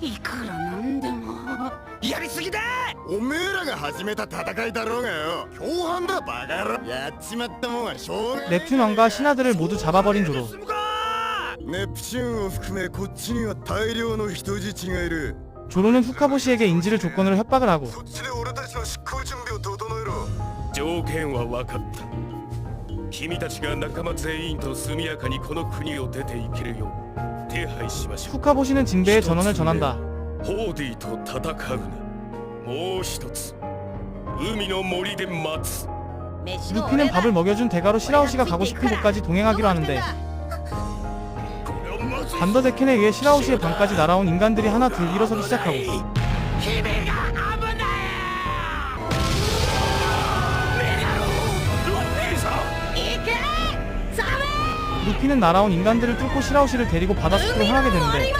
いくらなんでもやりすぎだおめえらが始めた戦いだろうがよ共犯だバカ野郎やっちまったもんはしょうが 넵튠 왕과 신하들을 모두 잡아버린 조로 進むかネプチューンを含めこっちには大量の人質がいる 조로는 후카보시에게 인질을 조건으로 협박을 하고 そっちで俺たちの執行準備を整えろ条件は分かった君たちが仲間全員と速やかにこの国を出ていけるよう 手配しましょう 후카보시는 징베에 전원을 전한다 ホーディと戦うなもう一つ海の森で待つ 루피는 밥을 먹여준 대가로 시라오시가 가고 싶은 곳까지 동행하기로 하는데 これはまずい 반더데켄에 의해 시라오시의 방까지 날아온 인간들이 하나 둘 일어서기 시작하고 君 루피는 날아온 인간들을 뚫고 시라오시를 데리고 바다숲으로 향하게 되는데